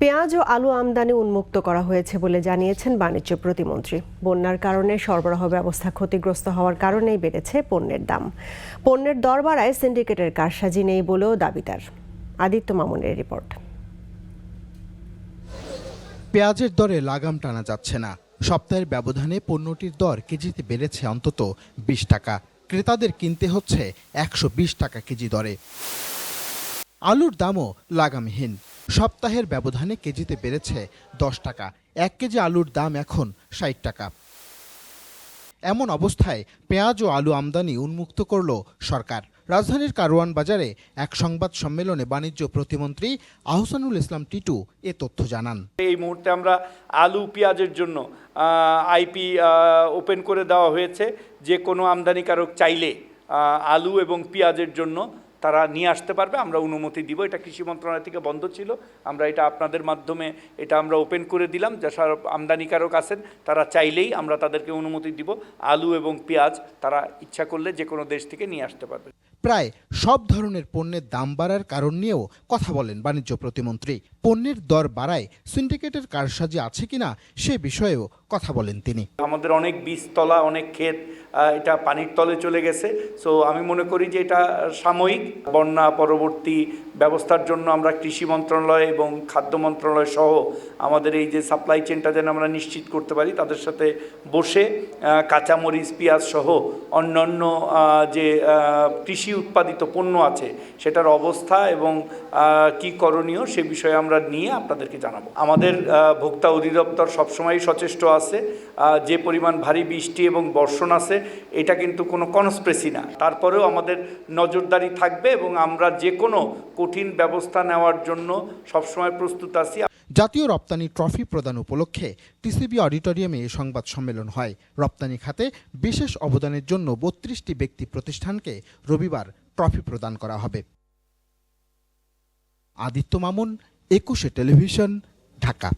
পেঁয়াজ ও আলু আমদানি উন্মুক্ত করা হয়েছে বলে জানিয়েছেন বাণিজ্য প্রতিমন্ত্রী। বন্যার কারণে সরবরাহ ব্যবস্থা ক্ষতিগ্রস্ত হওয়ার কারণেই বেড়েছে পণ্যের দাম। পণ্যের দর বাড়ায় সিন্ডিকেটের কারসাজি নেই বলেও দাবিদার। আদিত্য মামুনের রিপোর্ট। পেঁয়াজের দরে লাগাম টানা যাচ্ছে না। সপ্তাহের ব্যবধানে পণ্যটির দর কেজিতে বেড়েছে অন্তত বিশ টাকা। ক্রেতাদের কিনতে হচ্ছে একশো বিশ টাকা কেজি দরে। আলুর দামও লাগামহীন। সপ্তাহের ব্যবধানে কেজিতে বেড়েছে দশ টাকা। এক কেজি আলুর দাম এখন ষাট টাকা। এমন অবস্থায় পেঁয়াজ ও আলু আমদানি উন্মুক্ত করল সরকার। রাজধানীর কারওয়ান বাজারে এক সংবাদ সম্মেলনে বাণিজ্য প্রতিমন্ত্রী আহসানুল ইসলাম টিটু এ তথ্য জানান। এই মুহূর্তে আমরা আলু পেঁয়াজের জন্য আইপি ওপেন করে দেওয়া হয়েছে। যে কোনো আমদানিকারক চাইলে আলু এবং পেঁয়াজের জন্য তারা নিয়ে আসতে পারবে। আমরা অনুমতি দিব। এটা কৃষি মন্ত্রণালয় থেকে বন্ধ ছিল। আমরা এটা আপনাদের মাধ্যমে এটা আমরা ওপেন করে দিলাম। যেসব আমদানিকারক আছেন তারা চাইলেই আমরা তাদেরকে অনুমতি দিব। আলু এবং পেঁয়াজ তারা ইচ্ছা করলে যে কোনো দেশ থেকে নিয়ে আসতে পারবে। প্রায় সব ধরনের পণ্যের দাম বাড়ার কারণ নিয়েও কথা বলেন বাণিজ্য প্রতিমন্ত্রী। পণ্যের দর বাড়ায় সিন্ডিকেটের কারসাজি আছে কিনা সে বিষয়েও কথা বলেন তিনি। আমাদের অনেক বীজতলা অনেক ক্ষেত এটা পানির তলে চলে গেছে। সো আমি মনে করি যে এটা সাময়িক। বন্যা পরবর্তী ব্যবস্থার জন্য আমরা কৃষি মন্ত্রণালয় এবং খাদ্য মন্ত্রণালয় সহ আমাদের এই যে সাপ্লাই চেনটা যেন আমরা নিশ্চিত করতে পারি, তাদের সাথে বসে কাঁচামরিচ, পেঁয়াজ সহ অন্যান্য যে কৃষি উৎপাদিত পণ্য আছে, সেটার অবস্থা এবং কি করণীয় সে বিষয়ে আমরা নিয়ে আপনাদেরকে জানাব। আমাদের ভোক্তা অধিদপ্তর সবসময়ই সচেষ্ট আছে। যে পরিমাণ ভারী বৃষ্টি এবং বর্ষণ আছে এটা কিন্তু কোনো কনস্প্রেসি না। তারপরেও আমাদের নজরদারি থাকবে এবং আমরা যে কোনো কঠিন ব্যবস্থা নেওয়ার জন্য সবসময় প্রস্তুত আছি। জাতীয় রপ্তানি ট্রফি প্রদান উপলক্ষে টিসিবি অডিটোরিয়ামে এ সংবাদ সম্মেলন হয়। রপ্তানি খাতে বিশেষ অবদানের জন্য বত্রিশটি ব্যক্তি প্রতিষ্ঠানকে রবিবার ট্রফি প্রদান করা হবে। আদিত্য মামুন, একুশে টেলিভিশন, ঢাকা।